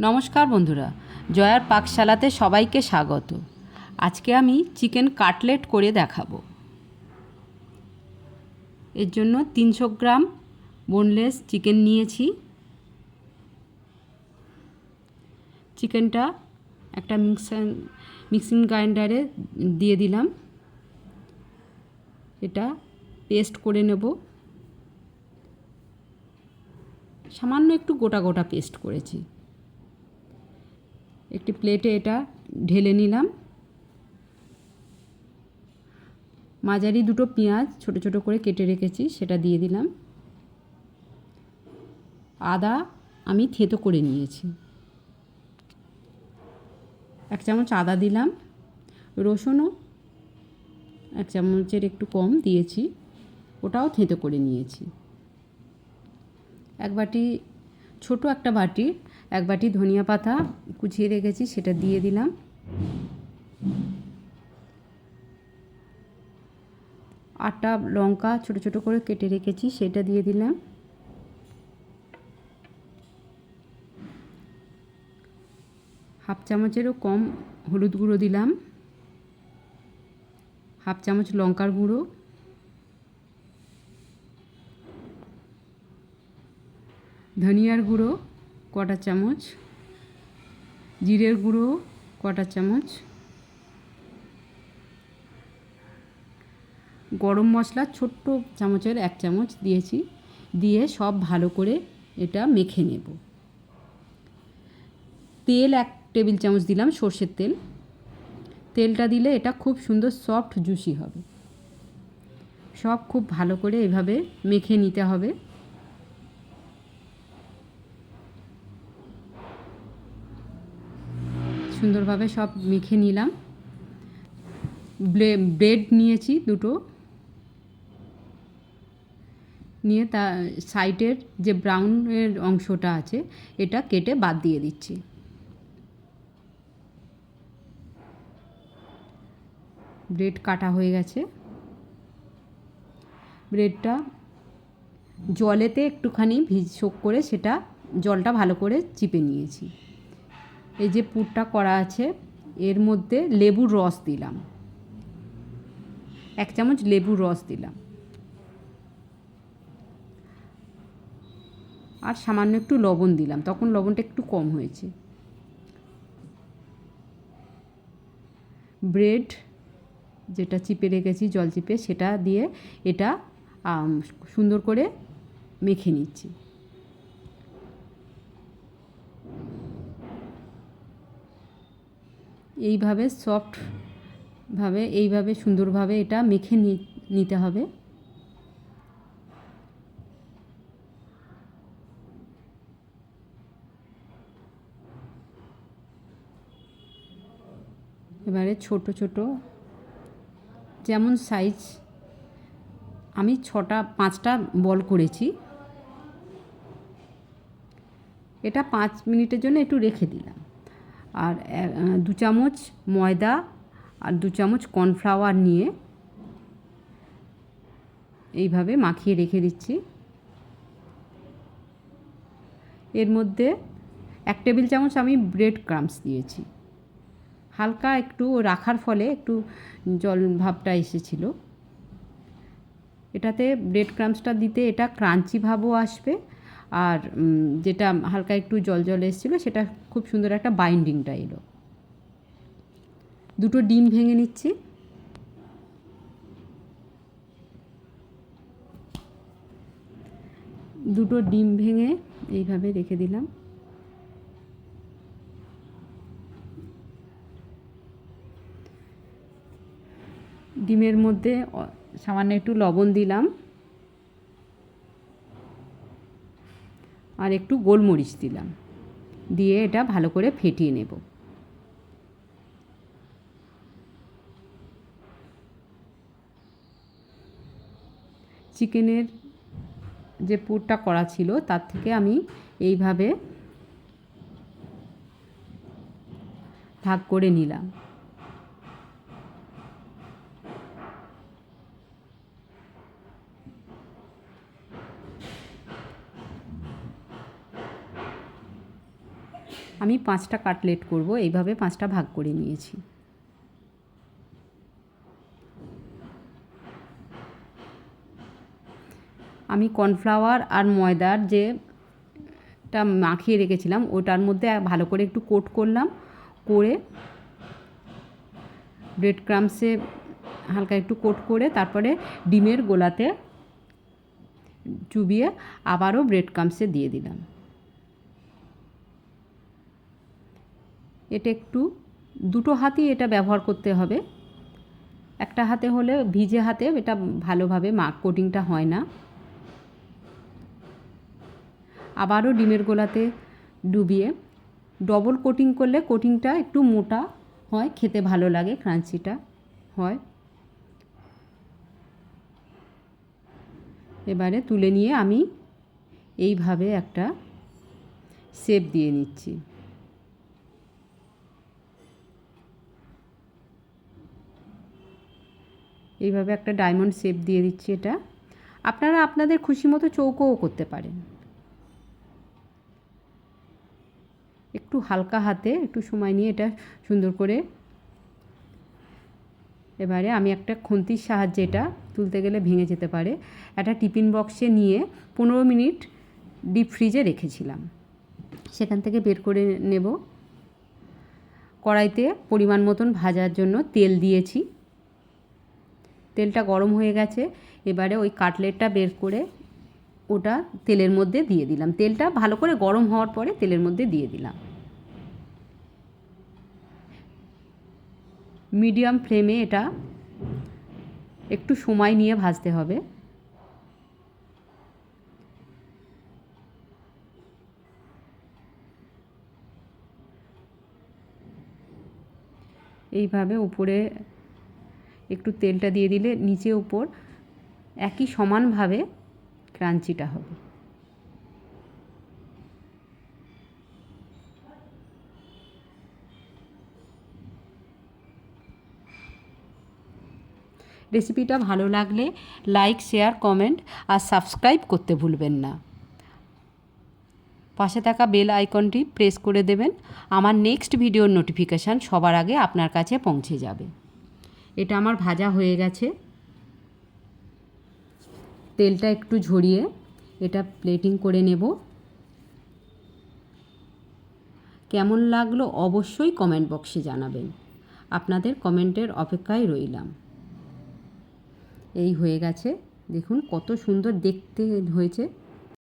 নমস্কার বন্ধুরা, জয়ার পাকশালাতে সবাইকে স্বাগত। আজকে আমি চিকেন কাটলেট করে দেখাবো। এর জন্য তিনশো গ্রাম বোনলেস চিকেন নিয়েছি। চিকেনটা একটা মিক্সার, মিক্সিং গ্রাইন্ডারে দিয়ে দিলাম। এটা পেস্ট করে নেব। সামান্য একটু গোটা গোটা পেস্ট করেছি। একটি প্লেটে এটা ঢেলে নিলাম। মাঝারি দুটো পেঁয়াজ ছোট ছোট করে কেটে রেখেছি, সেটা দিয়ে দিলাম। আদা আমি থেতো করে নিয়েছি। এক চামচ আদা দিলাম। রসুনও এক চামচের একটু কম দিয়েছি, ওটাও থেতো করে নিয়েছি। এক বাটি, ছোট একটা বাটি এক বাটি ধনিয়া পাতা কুচিয়ে রেখেছি, সেটা দিয়ে দিলাম। আটটা লঙ্কা ছোট ছোট করে কেটে রেখেছি, সেটা দিয়ে দিলাম। হাফ চামচেরও কম হলুদ গুঁড়ো দিলাম। হাফ চামচ লঙ্কার গুঁড়ো। ধনিয়ার গুঁড়ো। কটা চামচ, জিরের গুঁড়ো কটা চামচ, গরম মশলা ছোট্ট চামচের এক চামচ দিয়েছি, দিয়ে সব ভালো করে এটা মেখে নেব। তেল এক টেবিল চামচ দিলাম সর্ষের তেল। তেলটা দিলে এটা খুব সুন্দর সফট, জুসি হবে। সব খুব ভালো করে এভাবে মেখে নিতে হবে। সুন্দরভাবে সব মেখে নিলাম। ব্রেড নিয়েছি দুটো। নিয়ে তা সাইডের যে ব্রাউনের অংশটা আছে, এটা কেটে বাদ দিয়ে দিচ্ছি। ব্রেড কাটা হয়ে গেছে। ব্রেডটা জলেতে একটুখানি ভিজ শোক করে সেটা জলটা ভালো করে চিপে নিয়েছি। এই যে পুরটা করা আছে, এর মধ্যে লেবুর রস দিলাম। এক চামচ লেবুর রস দিলাম। আর সামান্য একটু লবণ দিলাম, তখন লবণটা একটু কম হয়েছে। ব্রেড যেটা চিপে রেখেছি, জল চিপে, সেটা দিয়ে এটা সুন্দর করে মেখে নিচ্ছি। এইভাবে সফটভাবে এইভাবে সুন্দরভাবে এটা মেখে নিতে হবে। এবারে ছোট ছোট, যেমন সাইজ আমি ছটা, পাঁচটা বল করেছি। এটা পাঁচ মিনিটের জন্য একটু রেখে দিলাম। আর দু চামচ ময়দা আর দু চামচ কর্নফ্লাওয়ার নিয়ে এইভাবে মাখিয়ে রেখে দিচ্ছি। এর মধ্যে এক টেবিল চামচ আমি ব্রেড ক্রামস দিয়েছি। হালকা একটু রাখার ফলে একটু জল ভাবটা এসেছিল। এটাতে ব্রেড ক্রামসটা দিতে এটা ক্রাঞ্চি ভাবও আসবে। আর যেটা হালকা একটু জল জল এসেছিল, সেটা খুব সুন্দর একটা বাইন্ডিংটা এলো। দুটো ডিম ভেঙে নিচ্ছি। দুটো ডিম ভেঙে এইভাবে রেখে দিলাম। ডিমের মধ্যে সামান্য একটু লবণ দিলাম। আর একটু গোলমরিচ দিলাম। দিয়ে এটা ভালো করে ফেটিয়ে নেব। চিকেনের যে পুরটা করা ছিল, তার থেকে আমি এইভাবে ভাগ করে নিলাম। আমি পাঁচটা কাটলেট করব, এইভাবে পাঁচটা ভাগ করে নিয়েছি। আমি কর্নফ্লাওয়ার আর ময়দার যে টা মাখিয়ে রেখেছিলাম, ওটার মধ্যে ভালো করে একটু কোট করলাম, করে ব্রেড ক্রামসে হালকা একটু কোট করে, তারপরে ডিমের গোলাতে চুবিয়ে আবারও ব্রেড ক্রামসে দিয়ে দিলাম। এটা একটু, দুটো হাতই এটা ব্যবহার করতে হবে। একটা হাতে হলে ভিজে হাতে এটা ভালোভাবে মা কোটিংটা হয় না। আবারও ডিমের গোলাতে ডুবিয়ে ডবল কোটিং করলে কোটিংটা একটু মোটা হয়, খেতে ভালো লাগে ক্রাঞ্চিটা হয়। এবারে তুলে নিয়ে আমি এইভাবে একটা শেপ দিয়ে নিচ্ছি। এইভাবে একটা ডায়মন্ড শেপ দিয়ে দিচ্ছি এটা। আপনারা আপনাদের খুশি মতো চৌকোও করতে পারেন। একটু হালকা হাতে একটু সময় নিয়ে এটা সুন্দর করে এবারে আমি একটা খুন্তির সাহায্যে এটা তুলতে গেলে ভেঙে যেতে পারে। একটা টিফিন বক্সে নিয়ে পনেরো মিনিট ডিপ ফ্রিজে রেখেছিলাম। সেখান থেকে বের করে নেব। কড়াইতে পরিমাণ মতন ভাজার জন্য তেল দিয়েছি। তেলটা গরম হয়ে গেছে। এবারে ওই কাটলেটটা বের করে ওটা তেলের মধ্যে দিয়ে দিলাম। তেলটা ভালো করে গরম হওয়ার পরে তেলের মধ্যে দিয়ে দিলাম। মিডিয়াম ফ্লেমে এটা একটু সময় নিয়ে ভাজতে হবে। এইভাবে উপরে একটু তেলটা দিয়ে দিলে নিচে উপর একই সমানভাবে ক্রাঞ্চিটা হবে। রেসিপিটা ভালো লাগলে লাইক, শেয়ার, কমেন্ট আর সাবস্ক্রাইব করতে ভুলবেন না। পাশে থাকা বেল আইকনটি প্রেস করে দেবেন। আমার নেক্সট ভিডিওর নোটিফিকেশান সবার আগে আপনার কাছে পৌঁছে যাবে। এটা আমার ভাজা হয়ে গেছে। তেলটা একটু ঝরিয়ে এটা প্লেটিং করে নেব। কেমন লাগল অবশ্যই কমেন্ট বক্সে জানাবেন। আপনাদের কমেন্টের অপেক্ষায় রইলাম। এই হয়ে গেছে। দেখুন কত সুন্দর দেখতে হয়েছে।